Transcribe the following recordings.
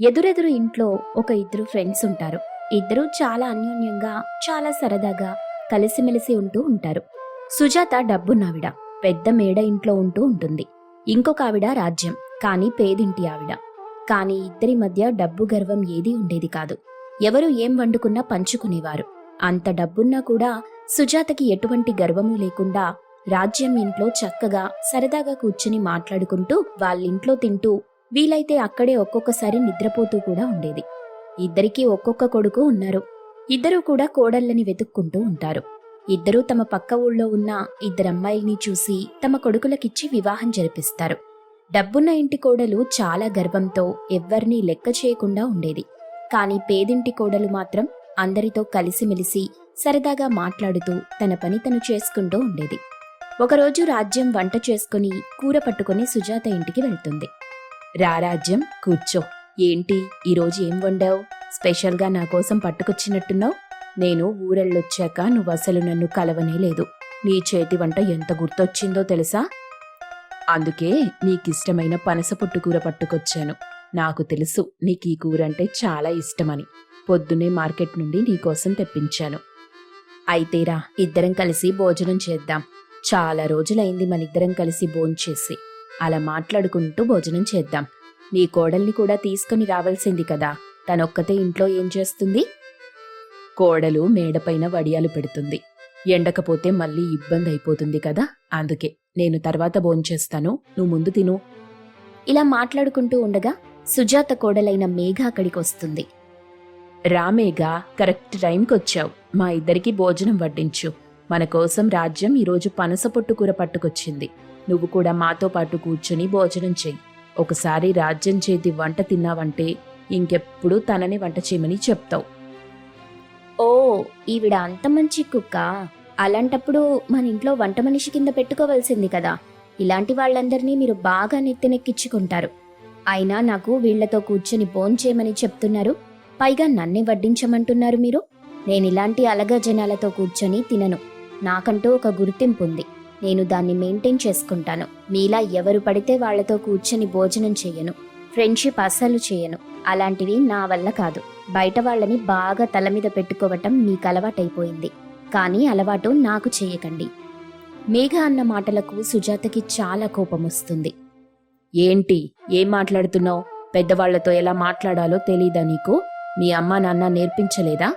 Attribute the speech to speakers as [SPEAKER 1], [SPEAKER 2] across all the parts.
[SPEAKER 1] ఎదురెదురు ఇంట్లో ఒక ఇద్దరు ఫ్రెండ్స్ ఉంటారు. ఇద్దరు చాలా అన్యోన్యంగా చాలా సరదాగా కలిసిమెలిసి ఉంటూ ఉంటారు. సుజాత డబ్బున్నావిడ పెద్ద మేడ ఇంట్లో ఉంటూ ఉంటుంది. ఇంకొక ఆవిడ రాజ్యం కానీ పేదింటి ఆవిడ. కానీ ఇద్దరి మధ్య డబ్బు గర్వం ఏదీ ఉండేది కాదు. ఎవరు ఏం వండుకున్నా పంచుకునేవారు. అంత డబ్బున్నా కూడా సుజాతకి ఎటువంటి గర్వము లేకుండా రాజ్యం ఇంట్లో చక్కగా సరదాగా కూర్చుని మాట్లాడుకుంటూ వాళ్ళింట్లో తింటూ వీలైతే అక్కడే ఒక్కొక్కసారి నిద్రపోతూ కూడా ఉండేది. ఇద్దరికీ ఒక్కొక్క కొడుకు ఉన్నారు. ఇద్దరూ కూడా కోడళ్ళని వెతుక్కుంటూ ఉంటారు. ఇద్దరూ తమ పక్క ఊళ్ళో ఉన్న ఇద్దరమ్మాయిల్ని చూసి తమ కొడుకులకిచ్చి వివాహం జరిపిస్తారు. డబ్బున్న ఇంటి కోడలు చాలా గర్వంతో ఎవ్వరినీ లెక్క చేయకుండా ఉండేది. కానీ పేదింటి కోడలు మాత్రం అందరితో కలిసిమెలిసి సరదాగా మాట్లాడుతూ తన పని తను చేసుకుంటూ ఉండేది. ఒకరోజు రాజ్యం వంట చేసుకుని కూర పట్టుకుని సుజాత ఇంటికి వెళ్తుంది. రారాజ్యం కూర్చో. ఏంటి? ఈరోజు ఏం వండావు? స్పెషల్గా నా కోసం పట్టుకొచ్చినట్టున్నావు? నేను ఊరెళ్ళొచ్చాక నువ్వు అసలు నన్ను కలవనే లేదు. నీ చేతి వంట ఎంత గుర్తొచ్చిందో తెలుసా? అందుకే నీకిష్టమైన పనస పొట్టు కూర పట్టుకొచ్చాను. నాకు తెలుసు నీకు ఈ కూర అంటే చాలా ఇష్టమని. పొద్దునే మార్కెట్ నుండి నీకోసం తెప్పించాను. అయితేరా ఇద్దరం కలిసి భోజనం చేద్దాం. చాలా రోజులైంది మనిద్దరం కలిసి భోంచేసి. అలా మాట్లాడుకుంటూ భోజనం చేద్దాం. నీ కోడల్ని కూడా తీసుకుని రావాల్సింది కదా. తనొక్కతే ఇంట్లో ఏం చేస్తుంది? కోడలు మేడపైన వడియాలు పెడుతుంది. ఎండకపోతే మళ్ళీ ఇబ్బంది అయిపోతుంది కదా. అందుకే నేను తర్వాత భోంచేస్తాను. నువ్వు ముందు తిను. ఇలా మాట్లాడుకుంటూ ఉండగా సుజాత కోడలైన మేఘ అక్కడికి వస్తుంది రామేఘ కరెక్ట్ టైంకి వచ్చావు మా ఇద్దరికి భోజనం వడ్డించు. మన కోసం రాజ్యం ఈరోజు పనస పొట్టు కూర పట్టుకొచ్చింది. నువ్వు కూడా మాతో పాటు కూర్చుని భోజనం చెయ్యి. ఒకసారి రాజ్యం చేతి వంట తిన్నావంటే ఇంకెప్పుడు తనని వంట చేయమని చెప్తావు. ఓ ఈవిడ అంత మంచి కుక్క. అలాంటప్పుడు మన ఇంట్లో వంట మనిషి కింద పెట్టుకోవాల్సింది కదా. ఇలాంటి వాళ్ళందరినీ మీరు బాగా నెత్తినెక్కించుకుంటారు. అయినా నాకు వీళ్ళతో కూర్చొని భోంచేయమని చెప్తున్నారు. పైగా నన్నే వడ్డించమంటున్నారు మీరు. నేను ఇలాంటి అలగా జనాలతో కూర్చొని తినను. నాకంటూ ఒక గుర్తింపు ఉంది. నేను దాన్ని మెయింటైన్ చేసుకుంటాను. మీలా ఎవరు పడితే వాళ్ళతో కూర్చొని భోజనం చేయను. ఫ్రెండ్షిప్ అస్సలు చేయను. అలాంటివి నా వల్ల కాదు. బయట వాళ్ళని బాగా తల మీద పెట్టుకోవటం మీకు అలవాటైపోయింది. కానీ అలవాటు నాకు చేయకండి. మేఘ అన్న మాటలకు సుజాతకి చాలా కోపం వస్తుంది ఏంటి? ఏం మాట్లాడుతున్నావు? పెద్దవాళ్ళతో ఎలా మాట్లాడాలో తెలీదా నీకు? మీ అమ్మ నాన్న నేర్పించలేదా?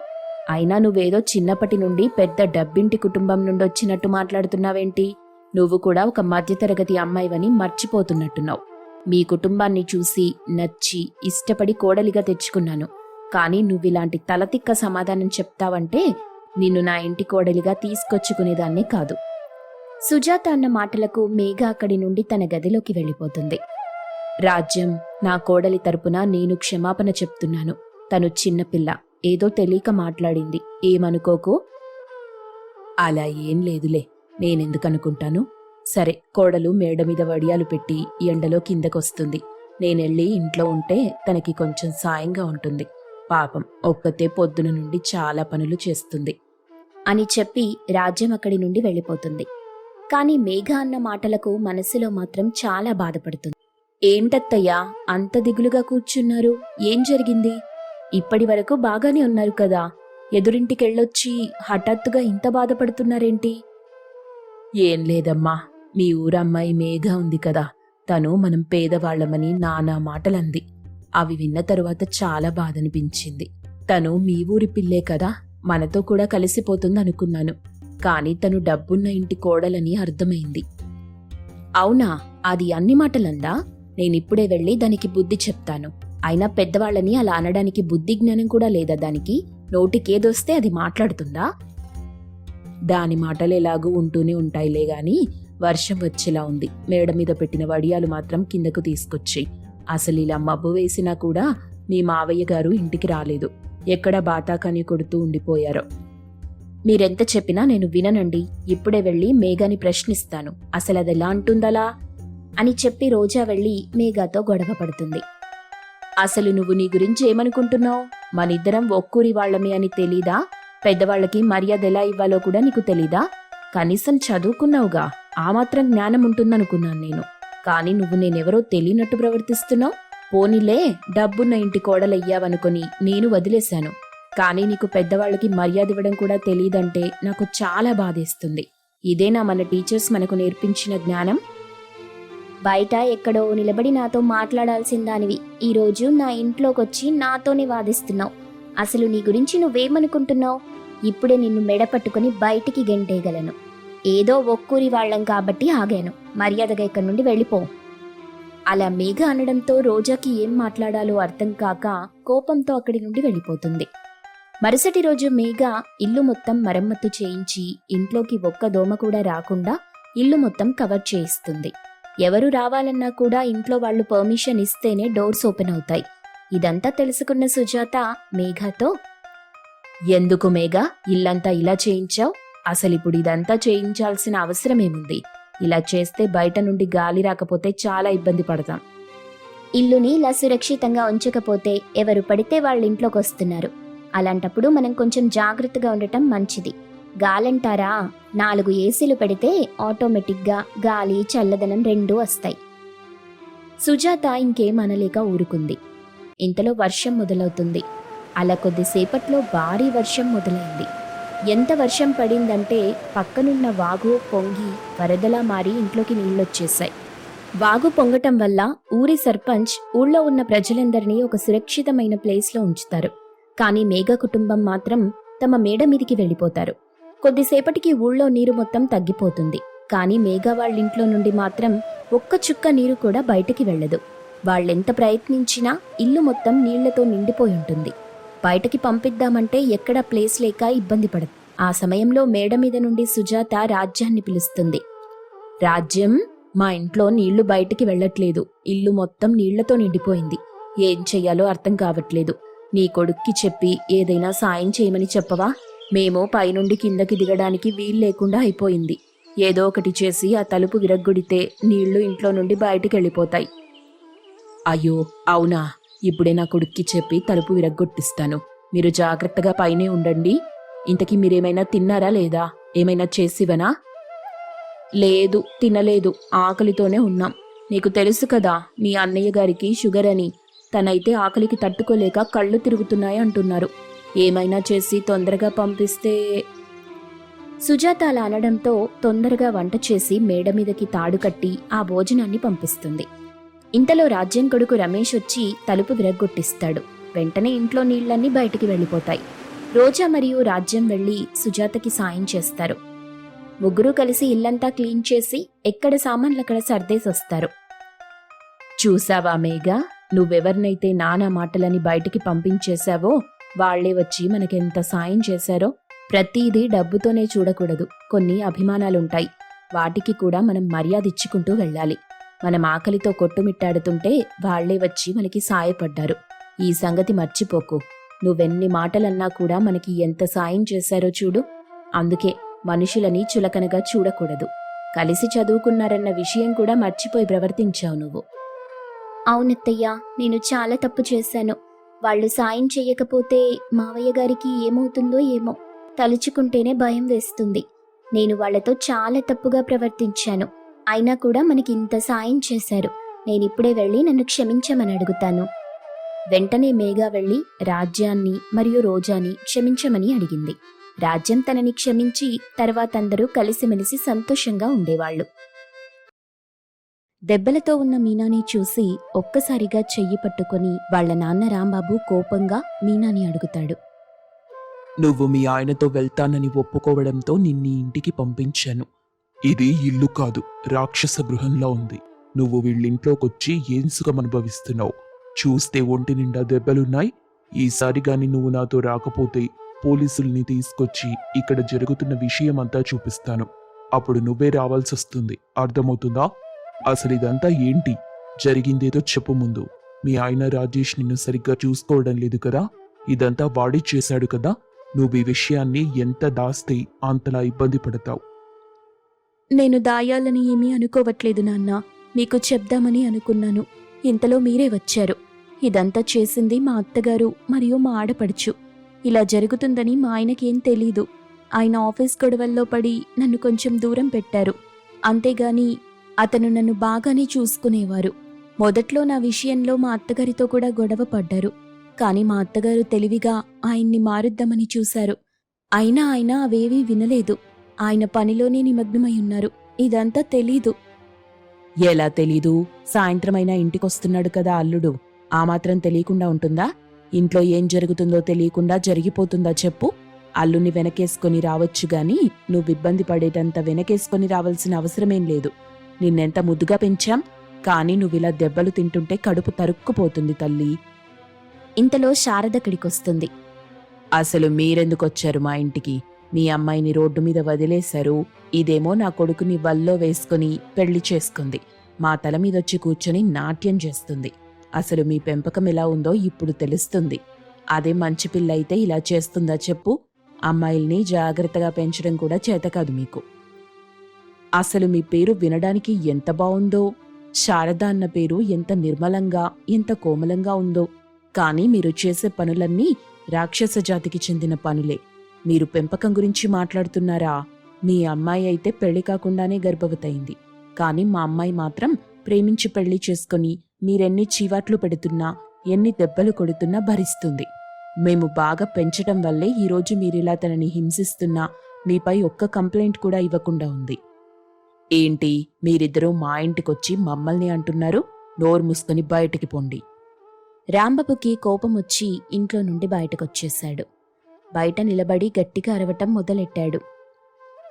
[SPEAKER 1] అయినా నువ్వేదో చిన్నప్పటి నుండి పెద్ద డబ్బింటి కుటుంబం నుండి వచ్చినట్టు మాట్లాడుతున్నావేంటి? నువ్వు కూడా ఒక మధ్యతరగతి అమ్మాయివని మర్చిపోతున్నట్టున్నావు. మీ కుటుంబాన్ని చూసి నచ్చి ఇష్టపడి కోడలిగా తెచ్చుకున్నాను. కానీ నువ్విలాంటి తలతిక్క సమాధానం చెప్తావంటే నిన్ను నా ఇంటి కోడలిగా తీసుకొచ్చుకునేదాన్నే కాదు. సుజాత అన్న మాటలకు మేఘ అక్కడి నుండి తన గదిలోకి వెళ్ళిపోతుంది. రాజ్యం నా కోడలి తరపున నేను క్షమాపణ చెప్తున్నాను. తను చిన్నపిల్ల. ఏదో తెలియక మాట్లాడింది. ఏమనుకోకు? అలా ఏం లేదులే. నేనెందుకనుకుంటాను? సరే కోడలు మేడ మీద వడియాలు పెట్టి ఎండలో కిందకొస్తుంది. నేనెళ్ళి ఇంట్లో ఉంటే తనకి కొంచెం సాయంగా ఉంటుంది. పాపం ఒక్కతే పొద్దున నుండి చాలా పనులు చేస్తుంది. అని చెప్పి రాజ్యం అక్కడి నుండి వెళ్ళిపోతుంది. కాని మేఘ అన్న మాటలకు మనసులో మాత్రం చాలా బాధపడుతుంది. ఏంటత్తయ్యా అంత దిగులుగా కూర్చున్నారు? ఏం జరిగింది? ఇప్పటి వరకు బాగానే ఉన్నారు కదా. ఎదురింటికెళ్ళొచ్చి హఠాత్తుగా ఇంత బాధపడుతున్నారేంటి? ఏం లేదమ్మా. మీ ఊరమ్మాయి మేఘ ఉంది కదా. తను మనం పేదవాళ్ళమని నానా మాటలంది. అవి విన్న తరువాత చాలా బాధనిపించింది. తను మీ ఊరి పిల్లే కదా. మనతో కూడా కలిసిపోతుంది అనుకున్నాను కానీ తను డబ్బున్న ఇంటి కోడలని అర్థమైంది. అవునా? అది అన్ని మాటలందా? నేనిప్పుడే వెళ్ళి దానికి బుద్ధి చెప్తాను. అయినా పెద్దవాళ్ళని అలా అనడానికి బుద్ధి జ్ఞానం కూడా లేదా దానికి? నోటికేదొస్తే అది మాట్లాడుతుందా? దాని మాటలు ఎలాగూ ఉంటూనే ఉంటాయిలే గాని వర్షం వచ్చేలా ఉంది. మేడ మీద పెట్టిన వడియాలు మాత్రం కిందకు తీసుకొచ్చి అసలు ఇలా మబ్బు వేసినా కూడా మీ మావయ్య గారు ఇంటికి రాలేదు. ఎక్కడ బాతాకాని కొడుతూ ఉండిపోయారో. మీరెంత చెప్పినా నేను విననండి. ఇప్పుడే వెళ్ళి మేఘాని ప్రశ్నిస్తాను. అసలు అది ఎలా అంటుందలా? అని చెప్పి రోజా వెళ్ళి మేఘాతో గొడవ పడుతుంది. అసలు నువ్వు నీ గురించి ఏమనుకుంటున్నావు? మనిద్దరం ఒక్కూరి వాళ్ళమే అని తెలీదా? పెద్దవాళ్ళకి మర్యాద ఎలా ఇవ్వాలో కూడా నీకు తెలీదా? కనీసం చదువుకున్నావుగా. ఆ మాత్రం జ్ఞానం ఉంటుందనుకున్నాను నేను. కానీ నువ్వు నేనెవరో తెలియనట్టు ప్రవర్తిస్తున్నావు? పోనీలే డబ్బున్న ఇంటి కోడలయ్యావనుకొని నేను వదిలేశాను. కానీ నీకు పెద్దవాళ్ళకి మర్యాద ఇవ్వడం కూడా తెలియదంటే నాకు చాలా బాధేస్తుంది. ఇదేనా మన టీచర్స్ మనకు నేర్పించిన జ్ఞానం? బయట ఎక్కడో నిలబడి నాతో మాట్లాడాల్సిన దానివి. ఈరోజు నా ఇంట్లోకొచ్చి నాతోనే వాదిస్తున్నావు. అసలు నీ గురించి నువ్వేమనుకుంటున్నావు? ఇప్పుడే నిన్ను మెడపట్టుకుని బయటికి గెంటేయగలను. ఏదో ఒక్కూరి వాళ్ళం కాబట్టి ఆగాను. మర్యాదగా ఇక్కడి నుండి వెళ్ళిపో. అలా మేఘ అనడంతో రోజాకి ఏం మాట్లాడాలో అర్థం కాక కోపంతో అక్కడి నుండి వెళ్ళిపోతుంది. మరుసటి రోజు మేఘ ఇల్లు మొత్తం మరమ్మత్తు చేయించి ఇంట్లోకి ఒక్క దోమ కూడా రాకుండా ఇల్లు మొత్తం కవర్ చేయిస్తుంది. ఎవరు రావాలన్నా కూడా ఇంట్లో వాళ్ళు పర్మిషన్ ఇస్తేనే డోర్స్ ఓపెన్ అవుతాయి. ఇదంతా తెలుసుకున్న సుజాత మేఘాతో ఎందుకు మేఘా ఇల్లంతా ఇలా చేయించావు? అసలు ఇప్పుడు ఇదంతా చేయించాల్సిన అవసరమేముంది ఇలా చేస్తే బయట నుండి గాలి రాకపోతే చాలా ఇబ్బంది పడతాం. ఇల్లుని ఇలా సురక్షితంగా ఉంచకపోతే ఎవరు పడితే వాళ్ళ ఇంట్లోకి వస్తున్నారు అలాంటప్పుడు మనం కొంచెం జాగ్రత్తగా ఉండటం మంచిది. గాలంటారా? నాలుగు ఏసీలు పెడితే ఆటోమేటిక్గా గాలి చల్లదనం రెండూ వస్తాయి. సుజాత ఇంకేం అనలేక ఊరుకుంది. ఇంతలో వర్షం మొదలవుతుంది. అలా కొద్దిసేపట్లో భారీ వర్షం మొదలైంది. ఎంత వర్షం పడిందంటే పక్కనున్న వాగు పొంగి వరదలా మారి ఇంట్లోకి నీళ్ళొచ్చేశాయి. వాగు పొంగటం వల్ల ఊరి సర్పంచ్ ఊళ్ళో ఉన్న ప్రజలందరినీ ఒక సురక్షితమైన ప్లేస్లో ఉంచుతారు. కానీ మేఘ కుటుంబం మాత్రం తమ మేడ మీదికి వెళ్ళిపోతారు. కొద్దిసేపటికి ఊళ్ళో నీరు మొత్తం తగ్గిపోతుంది. కానీ మేఘ వాళ్ళింట్లో నుండి మాత్రం ఒక్క చుక్క నీరు కూడా బయటికి వెళ్ళదు. వాళ్ళెంత ప్రయత్నించినా ఇల్లు మొత్తం నీళ్ళతో నిండిపోయి ఉంటుంది. బయటకి పంపిద్దామంటే ఎక్కడా ప్లేస్ లేక ఇబ్బంది పడదు. ఆ సమయంలో మేడ మీద నుండి సుజాత రాజ్యాన్ని పిలుస్తుంది. రాజ్యం మా ఇంట్లో నీళ్ళు బయటికి వెళ్ళట్లేదు. ఇల్లు మొత్తం నీళ్ళతో నిండిపోయింది. ఏం చెయ్యాలో అర్థం కావట్లేదు. నీ కొడుక్కి చెప్పి ఏదైనా సాయం చేయమని చెప్పవా? మేము పైనుండి కిందకి దిగడానికి వీలు లేకుండా అయిపోయింది. ఏదో ఒకటి చేసి ఆ తలుపు విరగ్గొడితే నీళ్ళు ఇంట్లో నుండి బయటికి వెళ్ళిపోతాయి అయ్యో అవునా? ఇప్పుడే నా కొడుక్కి చెప్పి తలుపు విరగ్గొట్టిస్తాను. మీరు జాగ్రత్తగా పైనే ఉండండి. ఇంతకీ మీరేమైనా తిన్నారా లేదా? ఏమైనా చేసివనా? లేదు తినలేదు. ఆకలితోనే ఉన్నాం. నీకు తెలుసు కదా మీ అన్నయ్య గారికి షుగర్ అని తనైతే ఆకలికి తట్టుకోలేక కళ్ళు తిరుగుతున్నాయి అంటున్నారు. ఏమైనా చేసి తొందరగా పంపిస్తే? సుజాత అలా అనడంతో తొందరగా వంట చేసి మేడ మీదకి తాడు కట్టి ఆ భోజనాన్ని పంపిస్తుంది. ఇంతలో రాజ్యం కొడుకు రమేష్ వచ్చి తలుపు విరగ్గొట్టిస్తాడు. వెంటనే ఇంట్లో నీళ్ళన్నీ బయటికి వెళ్ళిపోతాయి. రోజా మరియు రాజ్యం వెళ్ళి సుజాతకి సాయం చేస్తారు. ముగ్గురు కలిసి ఇల్లంతా క్లీన్ చేసి ఎక్కడ సామాన్లక్కడ సర్దేసి వస్తారు చూసావా మేఘ? నువ్వెవరినైతే నానా మాటలని బయటికి పంపించేశావో వాళ్ళే వచ్చి మనకెంత సాయం చేశారో ప్రతిదీ డబ్బుతోనే చూడకూడదు. కొన్ని అభిమానాలుంటాయి. వాటికి కూడా మనం మర్యాద ఇచ్చుకుంటూ వెళ్ళాలి. మనం ఆకలితో కొట్టుమిట్టాడుతుంటే వాళ్ళే వచ్చి మనకి సాయపడ్డారు. ఈ సంగతి మర్చిపోకు. నువ్వెన్ని మాటలన్నా కూడా మనకి ఎంత సాయం చేశారో చూడు. అందుకే మనుషులని చులకనగా చూడకూడదు. కలిసి చదువుకున్నారన్న విషయం కూడా మర్చిపోయి ప్రవర్తించావు నువ్వు. అవునత్తయ్యా నేను చాలా తప్పు చేశాను. వాళ్ళు సాయం చేయకపోతే మావయ్య గారికి ఏమవుతుందో ఏమో. తలుచుకుంటేనే భయం వేస్తుంది. నేను వాళ్ళతో చాలా తప్పుగా ప్రవర్తించాను. అయినా కూడా మనకి ఇంత సాయం చేశారు. నేనిప్పుడే వెళ్ళి నన్ను క్షమించమని అడుగుతాను. వెంటనే మేఘా వెళ్ళి రాజ్యాన్ని మరియు రోజాని క్షమించమని అడిగింది. రాజ్యం తనని క్షమించి తర్వాత అందరూ కలిసిమెలిసి సంతోషంగా ఉండేవాళ్ళు దెబ్బలతో ఉన్న మీనాని చూసి ఒక్కసారిగా చెయ్యి పట్టుకొని వాళ్ళ నాన్న రాంబాబు కోపంగా మీనాని అడుగుతాడు.
[SPEAKER 2] నువ్వు మీ ఆయనతో వెళ్తానని ఒప్పుకోవడంతో నిన్ని ఇంటికి పంపించాను. ఇది ఇల్లు కాదు రాక్షస గృహంలో ఉంది. నువ్వు వీళ్ళింట్లోకొచ్చి ఏం సుఖం అనుభవిస్తున్నావు? చూస్తే ఒంటి నిండా దెబ్బలున్నాయి. ఈసారి గాని నువ్వు నాతో రాకపోతే పోలీసుల్ని తీసుకొచ్చి ఇక్కడ జరుగుతున్న విషయం అంతా చూపిస్తాను. అప్పుడు నువ్వే రావాల్సి వస్తుంది అర్థమవుతుందా? అసలు ఇదంతా ఏంటి? జరిగిందేదో చెప్పు ముందు. మీ ఆయన రాజేష్ నిన్ను సరిగ్గా చూసుకోవడం లేదు కదా? ఇదంతా వాడి చేశాడు కదా? నువ్వు ఈ విషయాన్ని ఎంత దాస్తే అంతలా ఇబ్బంది పడతావు?
[SPEAKER 1] నేను దాయాలని ఏమీ అనుకోవట్లేదు నాన్న. మీకు చెప్దామని అనుకున్నాను. ఇంతలో మీరే వచ్చారు. ఇదంతా చేసింది మా అత్తగారు మరియు మా ఆడపడుచు. ఇలా జరుగుతుందని మా ఆయనకేం తెలీదు. ఆయన ఆఫీస్ గొడవల్లో పడి నన్ను కొంచెం దూరం పెట్టారు. అంతేగాని అతను నన్ను బాగానే చూసుకునేవారు. మొదట్లో నా విషయంలో మా అత్తగారితో కూడా గొడవ పడ్డారు. కానీ మా అత్తగారు తెలివిగా ఆయన్ని మారుద్దామని చూశారు. అయినా ఆయన అవేవీ వినలేదు. ఆయన పనిలోనే నిమగ్నమై ఉన్నారు. ఇదంతా తెలీదు.
[SPEAKER 3] ఎలా తెలీదు? సాయంత్రమైనా ఇంటికొస్తున్నాడు కదా అల్లుడు. ఆ మాత్రం తెలియకుండా ఉంటుందా? ఇంట్లో ఏం జరుగుతుందో తెలియకుండా జరిగిపోతుందా చెప్పు. అల్లుని వెనకేసుకొని రావచ్చు గాని నువ్వు ఇబ్బంది పడేటంత వెనకేసుకొని రావాల్సిన అవసరమేం లేదు. నిన్నెంత ముద్దుగా పెంచాం? కానీ నువ్విలా దెబ్బలు తింటుంటే కడుపు తరుక్కుపోతుంది తల్లి.
[SPEAKER 1] ఇంతలో శారదక్కడికొస్తుంది
[SPEAKER 3] అసలు మీరెందుకొచ్చారు మా ఇంటికి? మీ అమ్మాయిని రోడ్డు మీద వదిలేశారు. ఇదేమో నా కొడుకుని వల్లో వేసుకుని పెళ్ళి చేసుకుంది. మా తల మీదొచ్చి కూర్చొని నాట్యం చేస్తుంది. అసలు మీ పెంపకం ఎలా ఉందో ఇప్పుడు తెలుస్తుంది. అదే మంచి పిల్ల అయితే ఇలా చేస్తుందా చెప్పు? అమ్మాయిల్ని జాగ్రత్తగా పెంచడం కూడా చేత కాదు మీకు. అసలు మీ పేరు వినడానికి ఎంత బావుందో శారద అన్న పేరు ఎంత నిర్మలంగా ఎంత కోమలంగా ఉందో. కానీ మీరు చేసే పనులన్నీ రాక్షస జాతికి చెందిన పనులే. మీరు పెంపకం గురించి మాట్లాడుతున్నారా? మీ అమ్మాయి అయితే పెళ్ళి కాకుండానే గర్భవతయింది. కానీ మా అమ్మాయి మాత్రం ప్రేమించి పెళ్ళి చేసుకుని మీరెన్ని చీవాట్లు పెడుతున్నా ఎన్ని దెబ్బలు కొడుతున్నా భరిస్తుంది. మేము బాగా పెంచటం వల్లే ఈరోజు మీరిలా తనని హింసిస్తున్నా మీపై ఒక్క కంప్లైంట్ కూడా ఇవ్వకుండా ఉంది. ఏంటి మీరిద్దరూ మా ఇంటికొచ్చి మమ్మల్ని అంటున్నారు? నోరు మూసుకొని బయటికి పొండి.
[SPEAKER 1] రాంబాబుకి కోపం వచ్చి ఇంట్లో నుండి బయటకొచ్చేశాడు. బయట నిలబడి గట్టిగా అరవటం మొదలెట్టాడు.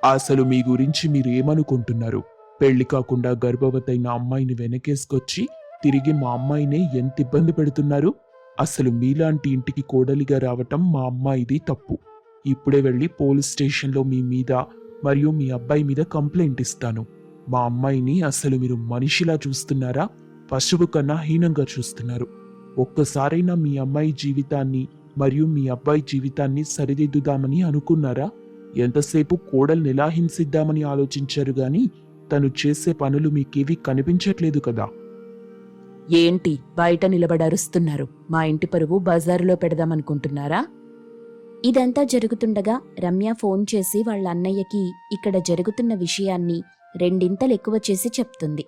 [SPEAKER 2] అసలు మీ గురించి మీరు ఏమనుకుంటున్నారు? పెళ్ళి కాకుండా గర్భవతైన అమ్మాయిని వెనకేసుకొచ్చి తిరిగి మా అమ్మాయినే ఎంత ఇబ్బంది పెడుతున్నారు? అసలు మీలాంటి ఇంటికి కోడలిగా రావటం మా అమ్మాయిది తప్పు. ఇప్పుడే వెళ్ళి పోలీస్ స్టేషన్లో మీ మీద మరియు మీ అబ్బాయి మీద కంప్లైంట్ ఇస్తాను. మా అమ్మాయిని అసలు మీరు మనిషిలా చూస్తున్నారా? పశువు కన్నా హీనంగా చూస్తున్నారు. ఒక్కసారైనా మీ అమ్మాయి జీవితాన్ని మరియు మీ అబ్బాయి జీవితాన్ని సరిదిద్దుదామని అనుకున్నారా? ఎంతసేపు కోడల్ని ఎలా హింసిద్దామని ఆలోచించారు గాని తను చేసే పనులు మీకేవి కనిపించట్లేదు కదా.
[SPEAKER 3] ఏంటి? బయట నిలబడరుస్తున్నారు మా ఇంటి పరువు బజారులో పెడదామనుకుంటున్నారా?
[SPEAKER 1] ఇదంతా జరుగుతుండగా రమ్య ఫోన్ చేసి వాళ్ళ అన్నయ్యకి ఇక్కడ జరుగుతున్న విషయాన్ని రెండింతలు ఎక్కువ చేసి చెప్తుంది.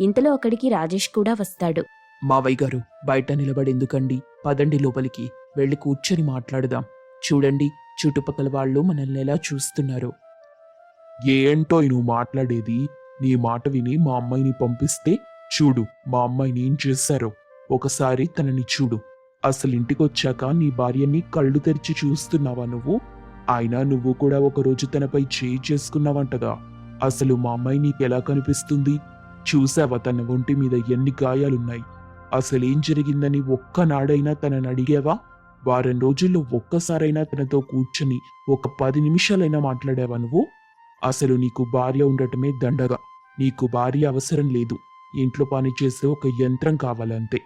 [SPEAKER 1] ఇంతలో అక్కడికి రాజేష్ కూడా వస్తాడు.
[SPEAKER 2] మావయ్య గారు బయట నిలబడి ఎందుకండి పదండి లోపలికి. వెళ్ళి కూర్చొని మాట్లాడదాం. చూడండి చుట్టుపక్కల వాళ్ళు మనల్ని ఎలా చూస్తున్నారు. ఏంటో నువ్వు మాట్లాడేది? నీ మాట విని మా అమ్మాయిని పంపిస్తే చూడు మా అమ్మాయిని ఏం చేశారో. ఒకసారి తనని చూడు. అసలు ఇంటికొచ్చాక నీ భార్యని కళ్ళు తెరిచి చూస్తున్నావా నువ్వు? అయినా నువ్వు కూడా ఒకరోజు తనపై చేయి చేసుకున్నావంటగా. అసలు మా అమ్మాయి నీకెలా కనిపిస్తుంది? చూసావా తన ఒంటి మీద ఎన్ని గాయాలున్నాయి? అసలేం జరిగిందని ఒక్కనాడైనా తనని అడిగావా? వారం రోజుల్లో ఒక్కసారైనా తనతో కూర్చొని ఒక పది నిమిషాలైనా మాట్లాడావా నువ్వు? అసలు నీకు భార్య ఉండటమే దండగా. నీకు భార్య అవసరం లేదు. ఇంట్లో పని చేసే ఒక యంత్రం కావాలంతే.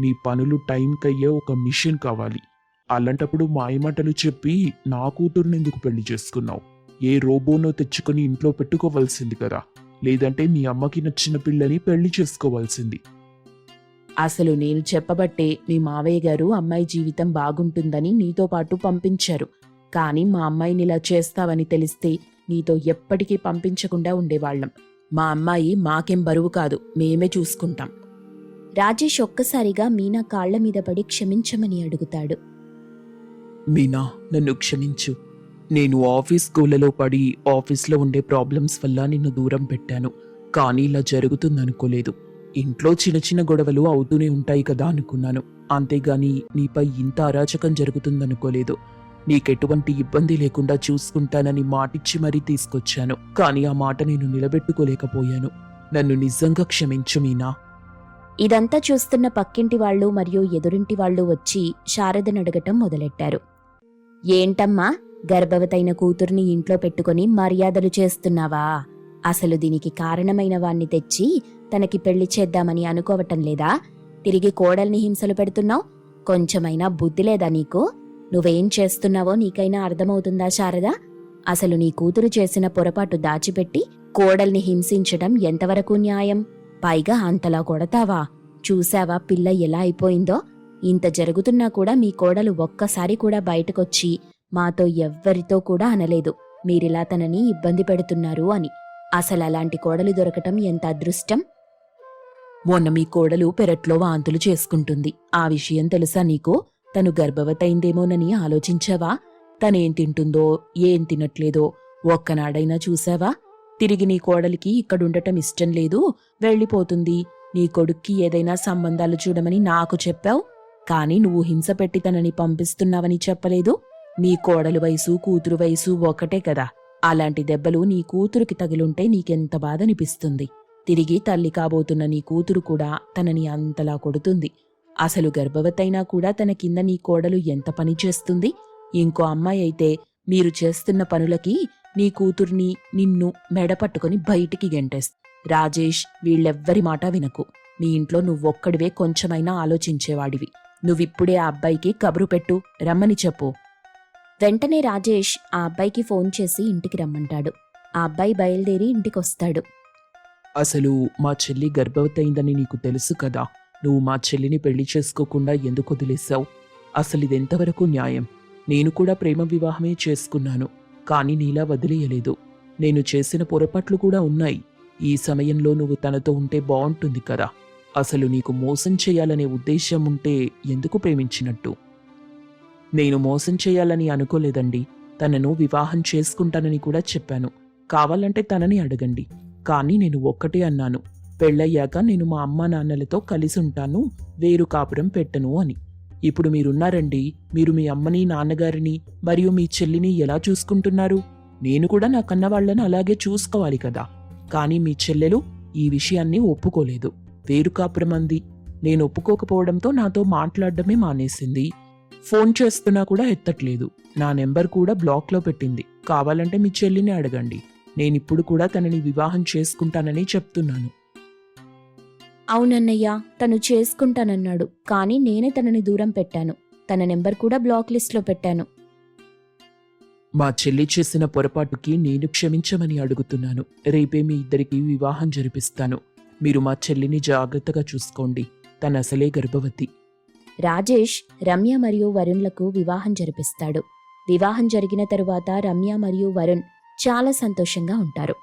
[SPEAKER 2] నీ పనులు టైంకి అయ్యే ఒక మిషన్ కావాలి. అలాంటప్పుడు మాయమాటలు చెప్పి నా కూతురుని ఎందుకు పెళ్ళి చేసుకున్నావు? ఏ రోబోనో తెచ్చుకొని ఇంట్లో పెట్టుకోవాల్సింది కదా. లేదంటే మీ అమ్మకి నచ్చిన పిల్లని పెళ్ళి చేసుకోవాల్సింది.
[SPEAKER 3] అసలు నేను చెప్పబట్టే మీ మావయ్య గారు అమ్మాయి జీవితం బాగుంటుందని నీతో పాటు పంపించారు. కానీ మా అమ్మాయిని ఇలా చేస్తావని తెలిస్తే నీతో ఎప్పటికీ పంపించకుండా ఉండేవాళ్ళం. మా అమ్మాయి మాకేం బరువు కాదు మేమే చూసుకుంటాం.
[SPEAKER 1] రాజేష్ ఒక్కసారిగా మీనా కాళ్ళ మీద పడి క్షమించమని అడుగుతాడు.
[SPEAKER 2] మీనా నన్ను క్షమించు. నేను ఆఫీస్ గోలలో పడి ఆఫీస్లో ఉండే ప్రాబ్లమ్స్ వల్ల నిన్ను దూరం పెట్టాను. కానీ ఇలా జరుగుతుందనుకోలేదు. ఇంట్లో చిన్న చిన్న గొడవలు అవుతూనే ఉంటాయి కదా అనుకున్నాను. అంతేగాని నీపై ఇంత అరాచకం జరుగుతుందనుకోలేదు. నీకెటువంటి ఇబ్బంది లేకుండా చూసుకుంటానని మాటిచ్చి మరీ తీసుకొచ్చాను. కానీ ఆ మాట నేను నిలబెట్టుకోలేకపోయాను. నన్ను నిజంగా క్షమించు మీనా.
[SPEAKER 1] ఇదంతా చూస్తున్న పక్కింటి వాళ్ళు మరియు ఎదురింటి వాళ్ళు వచ్చి శారదను అడగటం మొదలెట్టారు. ఏంటమ్మా గర్భవతైన కూతుర్ని ఇంట్లో పెట్టుకొని మర్యాదలు చేస్తున్నావా? అసలు దీనికి కారణమైన వాణ్ణి తెచ్చి తనకి పెళ్ళి చేద్దామని అనుకోవటం లేదా? తిరిగి కోడల్ని హింసలు పెడుతున్నావు? కొంచెమైనా బుద్ధి లేదా నీకు? నువ్వేం చేస్తున్నావో నీకైనా అర్థమవుతుందా శారద? అసలు నీ కూతురు చేసిన పొరపాటు దాచిపెట్టి కోడల్ని హింసించడం ఎంతవరకు న్యాయం? పైగా అంతలా కొడతావా? చూశావా పిల్ల ఎలా అయిపోయిందో? ఇంత జరుగుతున్నా కూడా మీ కోడలు ఒక్కసారి కూడా బయటకొచ్చి మాతో ఎవ్వరితో కూడా అనలేదు. మీరిలా తనని ఇబ్బంది పెడుతున్నారు అని. అసలు అలాంటి కోడలు దొరకటం ఎంత అదృష్టం?
[SPEAKER 3] మొన్న మీ కోడలు పెరట్లో వాంతులు చేసుకుంటుంది. ఆ విషయం తెలుసా నీకు? తను గర్భవతయిందేమోనని ఆలోచించావా? తనేం తింటుందో ఏం తినట్లేదో ఒక్కనాడైనా చూసావా తిరిగి నీ కోడలికి ఇక్కడుండటం ఇష్టం లేదు. వెళ్ళిపోతుంది. నీ కొడుక్కి ఏదైనా సంబంధాలు చూడమని నాకు చెప్పావు. కాని నువ్వు హింస పెట్టి తనని పంపిస్తున్నావని చెప్పలేదు. నీ కోడలు వయసు కూతురు వయసు ఒకటే కదా. అలాంటి దెబ్బలు నీ కూతురుకి తగిలుంటే నీకెంత బాధ అనిపిస్తుంది తిరిగి తల్లి కాబోతున్న నీ కూతురు కూడా తనని అంతలా కొడుతుంది. అసలు గర్భవతైనా కూడా తన కింద నీ కోడలు ఎంత పని చేస్తుంది? ఇంకో అమ్మాయి అయితే మీరు చేస్తున్న పనులకి నీ కూతుర్ని నిన్ను మెడ పట్టుకొని బయటికి గెంటేస్తుంది రాజేష్ వీళ్ళెవ్వరి మాట వినకు. నీ ఇంట్లో నువ్వొక్కడివే కొంచెమైనా ఆలోచించేవాడివి. నువ్విప్పుడే ఆ అబ్బాయికి కబురు పెట్టు రమ్మని చెప్పు.
[SPEAKER 1] వెంటనే రాజేష్ ఆ అబ్బాయికి ఫోన్ చేసి ఇంటికి రమ్మంటాడు. ఆ అబ్బాయి బయలుదేరి ఇంటికొస్తాడు.
[SPEAKER 2] అసలు మా చెల్లి గర్భవతయిందని నీకు తెలుసు కదా. నువ్వు మా చెల్లిని పెళ్ళి చేసుకోకుండా ఎందుకు వదిలేశావు? అసలు ఇదెంతవరకు న్యాయం? నేను కూడా ప్రేమ వివాహమే చేసుకున్నాను కానీ నీలా వదిలేయలేదు. నేను చేసిన పొరపాట్లు కూడా ఉన్నాయి. ఈ సమయంలో నువ్వు తనతో ఉంటే బాగుంటుంది కదా. అసలు నీకు మోసం చేయాలనే ఉద్దేశం ఉంటే ఎందుకు ప్రేమించినట్టు? నేను మోసం చేయాలని అనుకోలేదండి. తనను వివాహం చేసుకుంటానని కూడా చెప్పాను. కావాలంటే తనని అడగండి. కానీ నేను ఒక్కటే అన్నాను. పెళ్ళయ్యాక నేను మా అమ్మా నాన్నలతో కలిసి ఉంటాను వేరు కాపురం పెట్టను అని. ఇప్పుడు మీరున్నారండి మీరు మీ అమ్మని నాన్నగారిని మరియు మీ చెల్లిని ఎలా చూసుకుంటున్నారు? నేను కూడా నా కన్న వాళ్ళని అలాగే చూసుకోవాలి కదా. కానీ మీ చెల్లెలు ఈ విషయాన్ని ఒప్పుకోలేదు. వేరు కాపురం అంది నేను ఒప్పుకోకపోవడంతో నాతో మాట్లాడడమే మానేసింది. ఫోన్ చేస్తున్నా కూడా ఎత్తట్లేదు. నా నెంబర్ కూడా బ్లాక్లో పెట్టింది. కావాలంటే మీ చెల్లిని అడగండి. నేనిప్పుడు కూడా తనని వివాహం చేసుకుంటానని చెప్తున్నాను.
[SPEAKER 1] అవునన్నయ్య తను చేసుకుంటానన్నాడు. కానీ నేనే తనని దూరం పెట్టాను. తన నెంబర్ కూడా బ్లాక్ లిస్ట్లో పెట్టాను.
[SPEAKER 2] మా చెల్లి చేసిన పొరపాటుకి నేను క్షమించమని అడుగుతున్నాను. రేపే మీ ఇద్దరికి వివాహం జరిపిస్తాను. మీరు మా చెల్లిని జాగ్రత్తగా చూసుకోండి. తన అసలే గర్భవతి.
[SPEAKER 1] రాజేష్ రమ్య మరియు వరుణ్లకు వివాహం జరిపిస్తాడు. వివాహం జరిగిన తరువాత రమ్య మరియు వరుణ్ చాలా సంతోషంగా ఉంటారు.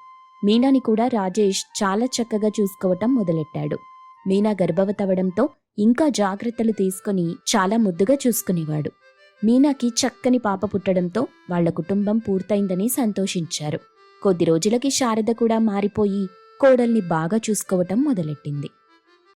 [SPEAKER 1] మీనాని కూడా రాజేష్ చాలా చక్కగా చూసుకోవటం మొదలెట్టాడు. మీనా గర్భవతవడంతో ఇంకా జాగ్రత్తలు తీసుకుని చాలా ముద్దుగా చూసుకునేవాడు. మీనాకి చక్కని పాప పుట్టడంతో వాళ్ళ కుటుంబం పూర్తయిందని సంతోషించారు. కొద్ది రోజులకి శారద కూడా మారిపోయి కోడల్ని బాగా చూసుకోవటం మొదలెట్టింది.